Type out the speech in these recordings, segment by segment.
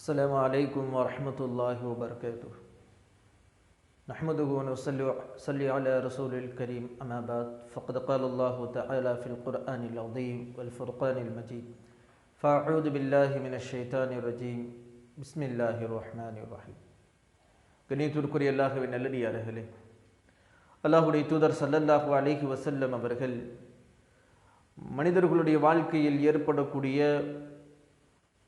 السلام عليكم ورحمة الله وبركاته نحمده ونصلي على رسول الكريم أما بعد فقد قال الله تعالى في القرآن العظيم والفرقان المجيد فأعوذ بالله من الشيطان الرجيم بسم الله الرحمن الرحيم கணியத்திற்குரிய அல்லாஹுவின் நல்லடியார்களே அல்லாஹுடைய தூதர் சல்லல்லாஹு அலைஹி வசல்லம் அவர்கள் மனிதர்களுடைய வாழ்க்கையில் ஏற்படக்கூடிய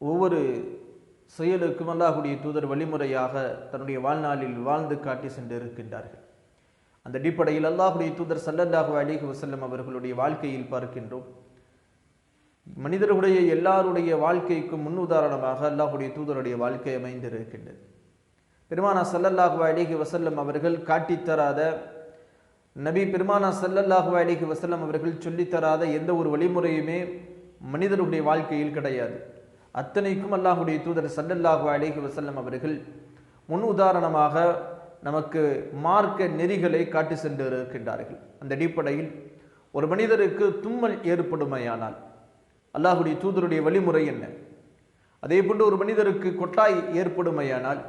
ஒவ்வொரு செயலுக்கும் அல்லாஹுடைய தூதர் வழிமுறையாக தன்னுடைய வாழ்நாளில் வாழ்ந்து காட்டி சென்று இருக்கின்றார்கள் அந்த அடிப்படையில் அல்லாஹுடைய தூதர் சல்லல்லாஹு அலிஹி வசல்லம் அவர்களுடைய வாழ்க்கையில் பார்க்கின்றோம். மனிதர்களுடைய எல்லாருடைய வாழ்க்கைக்கும் முன் உதாரணமாக அல்லாஹுடைய தூதருடைய வாழ்க்கை அமைந்திருக்கின்றது. பெருமானா சல்லல்லாஹு அலிஹி வசல்லம் அவர்கள் காட்டித்தராத நபி பெருமானா சல்லல்லாஹு அலிஹி வசல்லம் அவர்கள் சொல்லித்தராத எந்த ஒரு வழிமுறையுமே மனிதர்களுடைய வாழ்க்கையில் கிடையாது. அத்தனைக்கும் அல்லாஹுடைய தூதர் சல்லல்லாஹு அலேஹி வசல்லம் அவர்கள் முன் உதாரணமாக நமக்கு மார்க்க நெறிகளை காட்டி சென்று இருக்கின்றார்கள் அந்த அடிப்படையில் ஒரு மனிதருக்கு தும்மல் ஏற்படுமையானால் அல்லாஹுடைய தூதருடைய வழிமுறை என்ன? அதே போன்று ஒரு மனிதருக்கு கொட்டாய் ஏற்படுமையானால்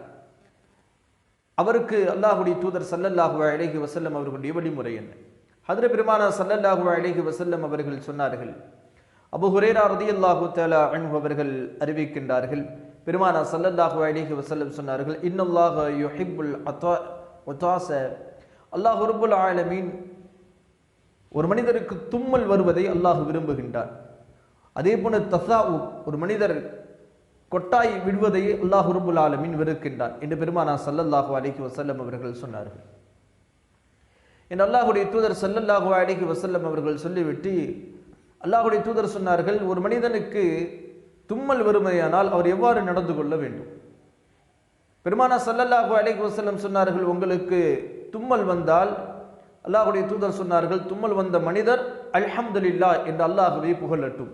அவருக்கு அல்லாஹுடைய தூதர் சல்லல்லாஹு அழகி வசல்லம் அவர்களுடைய வழிமுறை என்ன? ஹதர பெருமானா சல்லல்லாஹு அழகி வசல்லம் அவர்கள் சொன்னார்கள் அபு ஹுரேரா ரதி அல்லாஹு தலா அன்பு அவர்கள் அறிவிக்கின்றார்கள். பெருமானா சல்லல்லாஹு அலிஹி வசல்லம் சொன்னார்கள் இன்னல்லாஹ யுஹிப்புல் அத்தா ஒத்தாச அல்லாஹ் ரபுல் ஆலமீன் ஒரு மனிதருக்கு தும்மல் வருவதை அல்லாஹ் விரும்புகின்றார் அதே போல தசாவு ஒரு மனிதர் கொட்டாய் விடுவதை அல்லாஹ் ரபுல் ஆலமீன் வெறுக்கின்றார் என்று பெருமானா சல்லல்லாஹு அலிஹி வசல்லம் அவர்கள் சொன்னார்கள். என் அல்லாஹுடைய தூதர் சல்லல்லாஹு அலிஹி வசல்லம் அவர்கள் சொல்லிவிட்டு அல்லாஹுடைய தூதர் சொன்னார்கள் ஒரு மனிதனுக்கு தும்மல் வறுமையானால் அவர் எவ்வாறு நடந்து கொள்ள வேண்டும்? பெருமானா சல்லல்லாஹு அலைஹி வசல்லம் சொன்னார்கள் உங்களுக்கு தும்மல் வந்தால் அல்லாஹுடைய தூதர் சொன்னார்கள் தும்மல் வந்த மனிதர் அல்ஹம்துலில்லா என்று அல்லாஹுவை புகழட்டும்.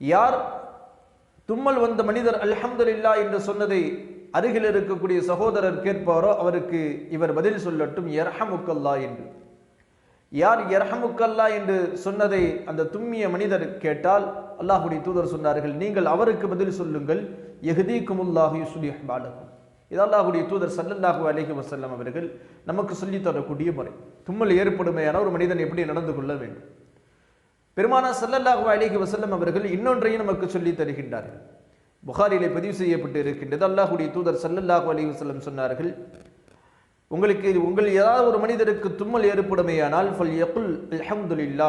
யார் தும்மல் வந்த மனிதர் அல்ஹம்துலில்லா என்று சொன்னதை அருகில் இருக்கக்கூடிய சகோதரர் கேட்பாரோ அவருக்கு இவர் பதில் சொல்லட்டும் எர்ஹமுக்கல்லா என்று. யார் எர்ஹமுக்கல்லா என்று சொன்னதை அந்த தும்மிய மனிதர் கேட்டால் அல்லாஹுடைய தூதர் சொன்னார்கள் நீங்கள் அவருக்கு பதில் சொல்லுங்கள். எஹதீக்குமுல்லாஹு யுஸ்லிஹ் பாலகும். இது அல்லாஹுடைய தூதர் சல்லல்லாஹு அலஹி வசல்லம் அவர்கள் நமக்கு சொல்லி தரக்கூடிய முறை. தும்மல் ஏற்படுமையான ஒரு மனிதன் எப்படி நடந்து கொள்ள வேண்டும்? பெருமானா சல்லல்லாஹு அலஹி வசல்லம் அவர்கள் இன்னொன்றையும் நமக்கு சொல்லி தருகின்றார்கள். புகாரிலே பதிவு செய்யப்பட்டு இருக்கின்றது. அல்லாஹுடைய தூதர் சல்லல்லாஹு அலி வசல்லம் சொன்னார்கள் உங்களுக்கு உங்கள் ஏதாவது ஒரு மனிதருக்கு தும்மல் ஏற்படுமையானால் ஃபல் யகுல் அல்ஹம்துலில்லா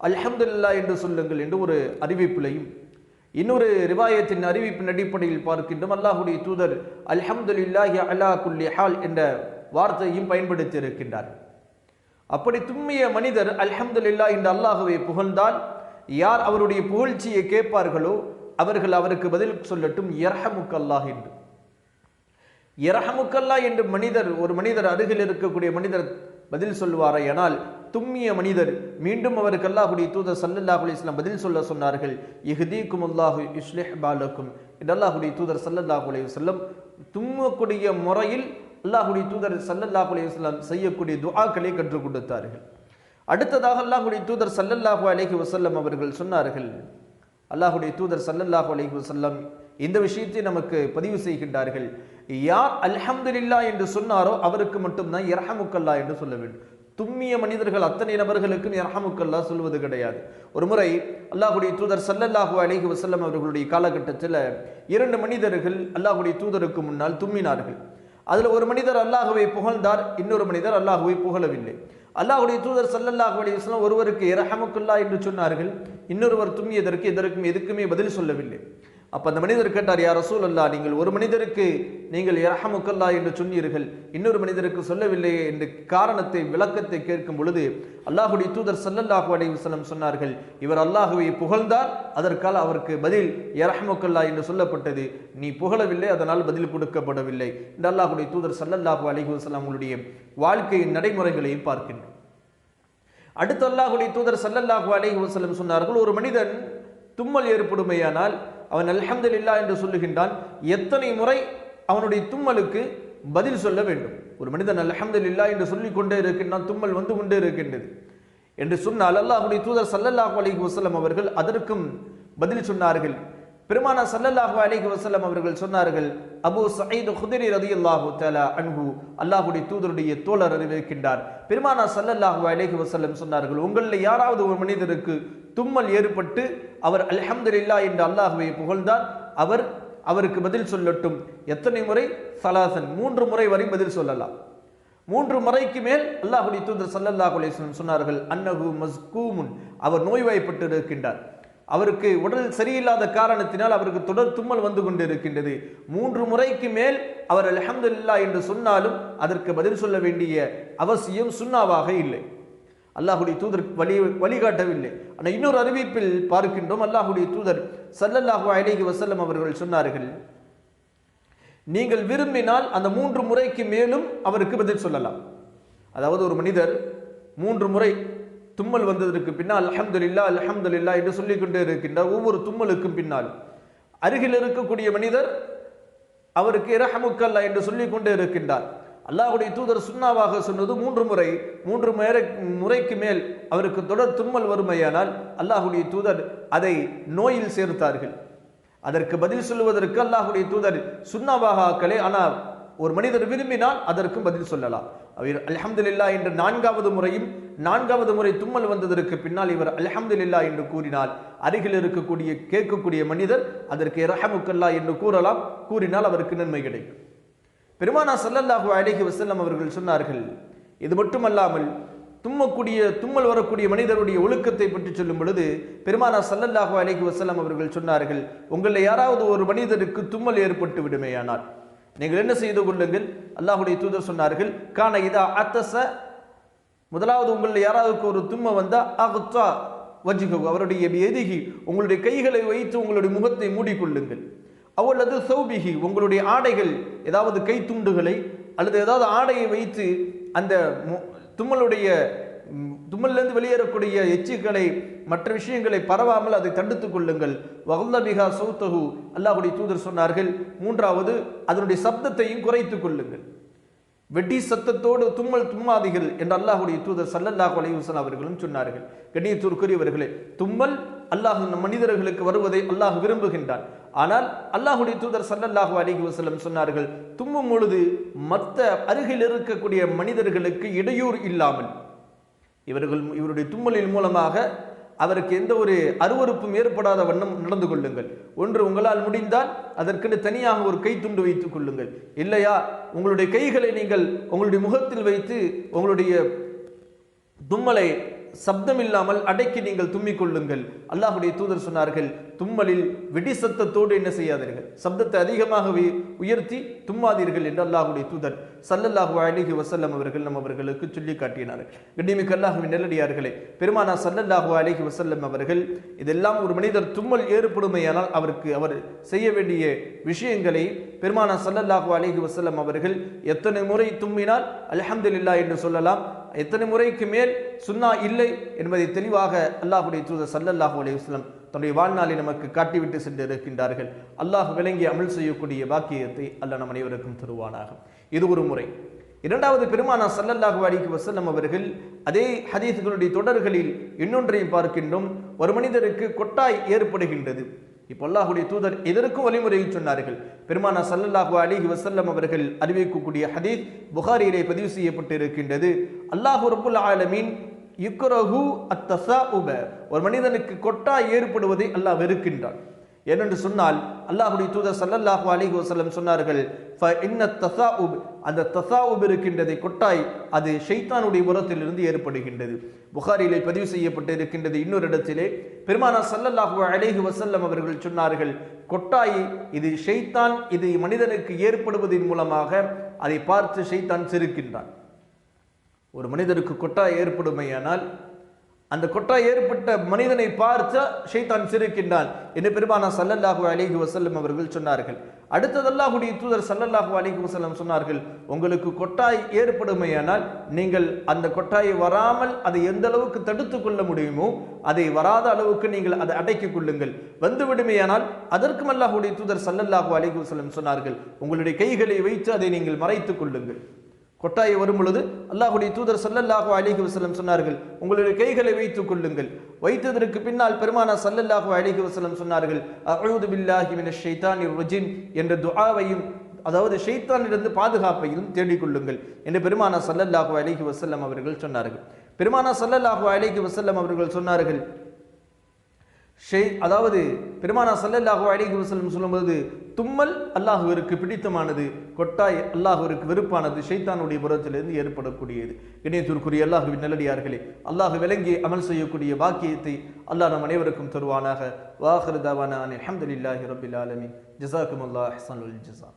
அல்ஹம்துல்லா என்று சொல்லுங்கள் என்று ஒரு அறிவிப்பிலையும் இன்னொரு ரிவாயத்தின் அறிவிப்பின் அடிப்படையில் பார்க்கின்றோம். அல்லாஹுடைய தூதர் அல்ஹம்துலில்லாஹி அலா குல்லி ஹால் என்ற வார்த்தையும் பயன்படுத்தி இருக்கின்றார் அப்படி தும்மிய மனிதர் அல்ஹம்துலில்லா என்று அல்லாஹுவை புகழ்ந்தால் யார் அவருடைய புகழ்ச்சியை கேட்பார்களோ அவர்கள் அவருக்கு பதில் சொல்லட்டும் எர்ஹமுக்கல்லாஹ் என்று. எரஹமுக்கல்லா என்று மனிதர் ஒரு மனிதர் அருகில் இருக்கக்கூடிய மனிதர் பதில் சொல்வாரா ஆனால் தும்மிய மனிதர். மீண்டும் அவருக்கு அல்லாஹுடைய தூதர் சல்லல்லாஹு அலிஸ்லாம் பதில் சொல்ல சொன்னார்கள் இஹ்தீக்கும் அல்லாஹு இஸ்லிஹ் பாலக்கும். என்று அல்லாஹுடைய தூதர் சல்லல்லாஹு அலி வல்லம் தும்மக்கூடிய முறையில் அல்லாஹுடைய தூதர் சல்லல்லாஹு அலி செய்யக்கூடிய துஆக்களை கற்றுக் கொடுத்தார்கள். அடுத்ததாக அல்லாஹுடைய தூதர் சல்லல்லாஹு அலஹி வசல்லம் அவர்கள் சொன்னார்கள் அல்லாஹுடைய தூதர் சல்லல்லாஹு அலஹி வசல்லம் இந்த விஷயத்தை நமக்கு பதிவு செய்கின்றார்கள். யார் அல்ஹம்துலில்லா என்று சொன்னாரோ அவருக்கு மட்டும்தான் இரஹமுக்கல்லா என்று சொல்ல வேண்டும். தும்மிய மனிதர்கள் அத்தனை நபர்களுக்கும் இரஹமுக்கல்லா சொல்வது கிடையாது. ஒரு முறை அல்லாஹுடைய தூதர் சல்லல்லாஹு அலிஹி வசல்லம் அவர்களுடைய காலகட்டத்தில் இரண்டு மனிதர்கள் அல்லாஹுடைய தூதருக்கு முன்னால் தும்மினார்கள். அதில் ஒரு மனிதர் அல்லாஹுவை புகழ்ந்தார் இன்னொரு மனிதர் அல்லாஹுவை புகழவில்லை. அல்லாஹுடைய தூதர் சல்லல்லாஹு அலி வஸ்லாம் ஒருவருக்கு இரஹமுக்குல்லா என்று சொன்னார்கள் இன்னொருவர் தும்மியதற்கு எதற்கும் எதுக்குமே பதில் சொல்லவில்லை. அப்போ அந்த மனிதர் கேட்டார் யார் ரசூல் அல்லா நீங்கள் ஒரு மனிதருக்கு நீங்கள் இரஹமுக்கல்லா என்று சொன்னீர்கள். இன்னொரு மனிதருக்கு சொல்லவில்லையே என்ற காரணத்தை விளக்கத்தை கேட்கும் பொழுது அல்லாஹுடைய தூதர் சல்லல்லாஹு அலி வஸ்லம் சொன்னார்கள் இவர் அல்லாஹுவை புகழ்ந்தார் அதற்கால் அவருக்கு பதில் இரஹமுக்கல்லா என்று சொல்லப்பட்டது. நீ புகழவில்லை அதனால் பதில் கொடுக்கப்படவில்லை இந்த அல்லாஹுடைய தூதர் சல்லல்லாஹு அலி வஸ்லாம் உங்களுடைய வாழ்க்கையின் நடைமுறைகளையும் பார்க்கின்றோம் அடுத்து அல்லாஹுடைய தூதர் சல்லல்லாஹு அலி செல்லம் சொன்னார்கள் ஒரு மனிதன் தும்மல் ஏற்படுமையானால் அவன் அல்ஹம்துலில்லா என்று சொல்லுகின்றான் எத்தனை முறை அவனுடைய தும்மலுக்கு பதில் சொல்ல வேண்டும்? ஒரு மனிதன் அல்ஹம்துலில்லா என்று சொல்லிக் கொண்டே இருக்கின்றான் தும்மல் வந்து கொண்டே இருக்கின்றது. என்று சொன்னால் அல்லாஹுடைய தூதர் சல்லல்லாஹு அலிஹி வசலம் அவர்கள் அதற்கும் பதில் சொன்னார்கள். பெருமானா சல்லல்லாஹு அலிஹி வசலம் அவர்கள் சொன்னார்கள் அபூ ஹுதிரி ரதி அல்லாஹு தலா அன்பு அல்லாஹுடைய தூதருடைய தோழர் அறிவிக்கின்றார். பெருமானா சல்லல்லாஹு அலிஹி வசல்லம் சொன்னார்கள் உங்களில் யாராவது ஒரு மனிதருக்கு தும்மல் ஏற்பட்டு அவர் அல்ஹம்துலில்லாஹ் என்று அல்லாஹுவை புகழ்ந்தார். அவர் அவருக்கு பதில் சொல்லட்டும். எத்தனை முறை? சலாசன். மூன்று முறை வரை பதில் சொல்லலாம். மூன்று முறைக்கு மேல் அல்லாஹுடைய தூதர் சல்லல்லாஹு அலைஹி சொன்னார்கள் அன்னகு மஸ்கூமுன். அவர் நோய்வாய்ப்பட்டு இருக்கின்றார் அவருக்கு உடல் சரியில்லாத காரணத்தினால் அவருக்கு தொடர் தும்மல் வந்து கொண்டிருக்கின்றது. மூன்று முறைக்கு மேல் அவர் அலமதுல்லா என்று சொன்னாலும் அதற்கு பதில் சொல்ல வேண்டிய அவசியம் சுண்ணாவாக இல்லை. அல்லாஹுடைய தூதர் வழி வழிகாட்டவில்லை. ஆனால் இன்னொரு அறிவிப்பில் பார்க்கின்றோம் அல்லாஹுடைய தூதர் சல்லல்லாஹு அலைஹி வசல்லம் அவர்கள் சொன்னார்கள் நீங்கள் விரும்பினால் அந்த மூன்று முறைக்கு மேலும் அவருக்கு பதில் சொல்லலாம். அதாவது ஒரு மனிதர் மூன்று முறை தும்மல் வந்ததற்கு பின்னால் அல்ஹம்துலில்லாஹ் இல்லா என்று சொல்லிக் கொண்டே இருக்கின்றார். ஒவ்வொரு தும்மலுக்கும் பின்னால். அருகில் இருக்கக்கூடிய மனிதர் அவருக்கு இரஹமுக்கல்லா என்று சொல்லிக் கொண்டே இருக்கின்றார். அல்லாஹுடைய தூதர் சுண்ணாவாக சொன்னது மூன்று முறை மூன்று முறை முறைக்கு மேல் அவருக்கு தொடர் தும்மல் வறுமையானால் அல்லாஹுடைய தூதர் அதை நோயில் சேர்த்தார்கள். அதற்கு பதில் சொல்லுவதற்கு அல்லாஹுடைய தூதர் சுண்ணாவாக ஆக்கலே ஆனால் ஒரு மனிதர் விரும்பினால் அதற்கும் பதில் சொல்லலாம். அவர் அல்ஹம்துலில்லா என்று நான்காவது முறையும் நான்காவது முறை தும்மல் வந்ததற்கு பின்னால் இவர் அல்ஹம்துலில்லா என்று கூறினால் அருகில் இருக்கக்கூடிய கேட்கக்கூடிய மனிதர் அதற்கு இரஹமுக்கல்லா என்று கூறலாம். கூறினால் அவருக்கு நன்மை கிடைக்கும். பெருமானா சல்லல்லாஹு அலிஹி வசல்லம் அவர்கள் சொன்னார்கள் இது மட்டுமல்லாமல் தும்மக்கூடிய தும்மல் வரக்கூடிய மனிதருடைய ஒழுக்கத்தை பற்றி சொல்லும் பொழுது பெருமானா சல்லல்லாஹு அலிஹி வசல்லம் அவர்கள் சொன்னார்கள் உங்களில் யாராவது ஒரு மனிதருக்கு தும்மல் ஏற்பட்டு விடுமேயானால். நீங்கள் என்ன செய்து கொள்ளுங்கள்? அல்லாஹுடைய தூதர் சொன்னார்கள் காண இதா அத்தச முதலாவது உங்களில் யாராவது ஒரு தும்ம வந்தால் அகுத்தா வஜ்ஹு. அவருடைய எதிகி உங்களுடைய கைகளை வைத்து உங்களுடைய முகத்தை மூடிக்கொள்ளுங்கள். அவளது சௌபிகி உங்களுடைய ஆடைகள் ஏதாவது கை துண்டுகளை அல்லது ஏதாவது ஆடையை வைத்து அந்த தும்மலுடைய தும்மல்லேருந்து வெளியேறக்கூடிய எச்சுக்களை மற்ற விஷயங்களை பரவாமல் அதை தடுத்துக் கொள்ளுங்கள். வகுல்லபிகா சௌத்தகு அல்லாஹுடைய தூதர் சொன்னார்கள். மூன்றாவது அதனுடைய சப்தத்தையும் குறைத்துக் கொள்ளுங்கள். வெட்டி சத்தத்தோடு தும்மல் தும்மாதிகள் என்று அல்லாஹுடைய தூதர் சல்லல்லாஹ் அலைஹி அவர்களும் சொன்னார்கள். கண்ணியத்திற்குரியவர்களே தும்மல் அல்லாஹ் மனிதர்களுக்கு வருவதை அல்லாஹ் விரும்புகின்றான். ஆனால் அல்லாஹுடைய தூதர் சல்லல்லாஹு அலிஹி வசலம் சொன்னார்கள் தும்மும் பொழுது மற்ற அருகில் இருக்கக்கூடிய மனிதர்களுக்கு இடையூறு இல்லாமல். இவர்கள் இவருடைய தும்மலின் மூலமாக அவருக்கு எந்த ஒரு அருவருப்பும் ஏற்படாத வண்ணம் நடந்து கொள்ளுங்கள். ஒன்று உங்களால் முடிந்தால் அதற்கென்று தனியாக ஒரு கை துண்டு வைத்துக் கொள்ளுங்கள். இல்லையா? உங்களுடைய கைகளை நீங்கள் உங்களுடைய முகத்தில் வைத்து உங்களுடைய தும்மலை சப்தம் இல்லாமல் அடக்கி நீங்கள் தும்மிக் கொள்ளுங்கள் அல்லாஹுடைய தூதர் சொன்னார்கள் தும்மலில் வெடி சத்தத்தோடு என்ன செய்யாதீர்கள். சப்தத்தை அதிகமாகவே உயர்த்தி தும்மாதீர்கள் என்று அல்லாஹுடைய தூதர் சல்லல்லாஹு அலிஹி வசல்லம் அவர்கள் நம் அவர்களுக்கு சொல்லி காட்டினார்கள். கண்ணிமிக்க அல்லாஹுவின் நெல்லடியார்களே பெருமானா சல்லல்லாஹு அலிஹி வசல்லம் அவர்கள் இதெல்லாம் ஒரு மனிதர் தும்மல் ஏற்படுமையானால் அவருக்கு அவர் செய்ய வேண்டிய விஷயங்களை பெருமானா சல்லல்லாஹு அலிஹி வசல்லம் அவர்கள் எத்தனை முறை தும்மினால் அலஹம்துல்லா என்று சொல்லலாம் எத்தனை முறைக்கு மேல் சுன்னா இல்லை என்பதை தெளிவாக அல்லாஹுடைய தூதர் சல்லல்லாஹு அலைஹி தன்னுடைய வாழ்நாளை நமக்கு காட்டிவிட்டு சென்று இருக்கின்றார்கள் அல்லாஹ் விளங்கி அமல் செய்யக்கூடிய பாக்கியத்தை அல்லாஹ் நம் அனைவருக்கும் தருவானாக. இது ஒரு முறை. இரண்டாவது பெருமானா சல்லல்லாஹு அலிக்கு வசல்லம் அவர்கள் அதே ஹதீஸ்களுடைய தொடர்களில் இன்னொன்றையும் பார்க்கின்றோம். ஒரு மனிதருக்கு கொட்டாய் ஏற்படுகின்றது. இப்போ அல்லாஹுடைய தூதர் இதற்கும் வழிமுறையை சொன்னார்கள்? பெருமானா சல்லல்லாஹு அலிஹி வசல்லம் அவர்கள் அறிவிக்கக்கூடிய ஹதீஸ் புகாரியிலே பதிவு செய்யப்பட்டு இருக்கின்றது அல்லாஹு ரபுல் ஆலமீன் யுக்ரஹு அத்தசாஉப ஒரு மனிதனுக்கு கொட்டாய் ஏற்படுவதை அல்லாஹ் வெறுக்கின்றான். ஏனென்று சொன்னால் அல்லாஹுடைய தூதர் சல்லல்லாஹு அலிஹி வஸல்லம் சொன்னார்கள் "ஃப இன்ன தசாஉப் அந்த தசாஉப் இருக்கின்றதை கொட்டாய் அது ஷைத்தானுடைய புறத்திலிருந்து ஏற்படுகின்றது. புகாரிலே பதிவு செய்யப்பட்டு இருக்கின்றது இன்னொரு இடத்திலே. பெருமானா சல்லல்லாஹு அலைஹி வசல்லம் அவர்கள் சொன்னார்கள் கொட்டாய் இது ஷைத்தான் இது மனிதனுக்கு ஏற்படுவதன் மூலமாக அதை பார்த்து ஷைத்தான் சிரிக்கின்றான். ஒரு மனிதருக்கு கொட்டாய் ஏற்படுமையானால் அந்த கொட்டாய் ஏற்பட்ட மனிதனை பார்த்து ஷைத்தான் சிரிக்கின்றான். என்று பெருமானா சல்லல்லாஹு அலிஹி வசல்லம் அவர்கள் சொன்னார்கள். அடுத்ததல்லாஹுடைய தூதர் சல்லல்லாஹு அலிஹி வசல்லம் சொன்னார்கள் உங்களுக்கு கொட்டாய் ஏற்படுமையானால் நீங்கள் அந்த கொட்டாயை வராமல் அதை எந்த அளவுக்கு தடுத்து கொள்ள முடியுமோ அதை வராத அளவுக்கு நீங்கள் அதை அடக்கிக் கொள்ளுங்கள். வந்து விடுமையானால் அதற்கும் அல்லாஹுடைய தூதர் சல்லல்லாஹு அலிஹி வசல்லம் சொன்னார்கள் உங்களுடைய கைகளை வைத்து அதை நீங்கள் மறைத்துக் கொள்ளுங்கள். கொட்டாயை வரும் பொழுது அல்லாஹுடைய தூதர் ஸல்லல்லாஹு அலிஹி வசலம் சொன்னார்கள் உங்களுடைய கைகளை வைத்துக் கொள்ளுங்கள். வைத்ததற்கு பின்னால் பெருமானா ஸல்லல்லாஹு அலிஹி வசலம் சொன்னார்கள் அஊது பில்லாஹி மின ஷைத்தானிர் ரஜீம் என்ற துஆவையும் அதாவது ஷைத்தானிலிருந்து பாதுகாப்பையும் தேடிக்கொள்ளுங்கள் என்று பெருமானா ஸல்லல்லாஹு அலிஹி வசல்லம் அவர்கள் சொன்னார்கள். பெருமானா ஸல்லல்லாஹு அலிஹி வசல்லம் அவர்கள் சொன்னார்கள் ஷெய் அதாவது பெருமானா சல்லல்லாஹு அலைஹி வஸல்லம் சொல்லும்போது தும்மல் அல்லாஹுவிற்கு பிடித்தமானது கொட்டாய் அல்லாஹுவிற்கு வெறுப்பானது ஷைத்தானுடைய புறத்திலிருந்து ஏற்படக்கூடியது. இணையத்திற்குரிய அல்லாஹுவின் நல்லடியார்களே அல்லாஹு விளங்கி அமல் செய்யக்கூடிய பாக்கியத்தை அல்லாஹ் நம் அனைவருக்கும் தருவானாக. வாஹர் தாவானா அல்ஹம்துலில்லாஹி ரபில் ஆலமீன். ஜஸாக்குமுல்லாஹ் அஹ்ஸனுல் ஜசா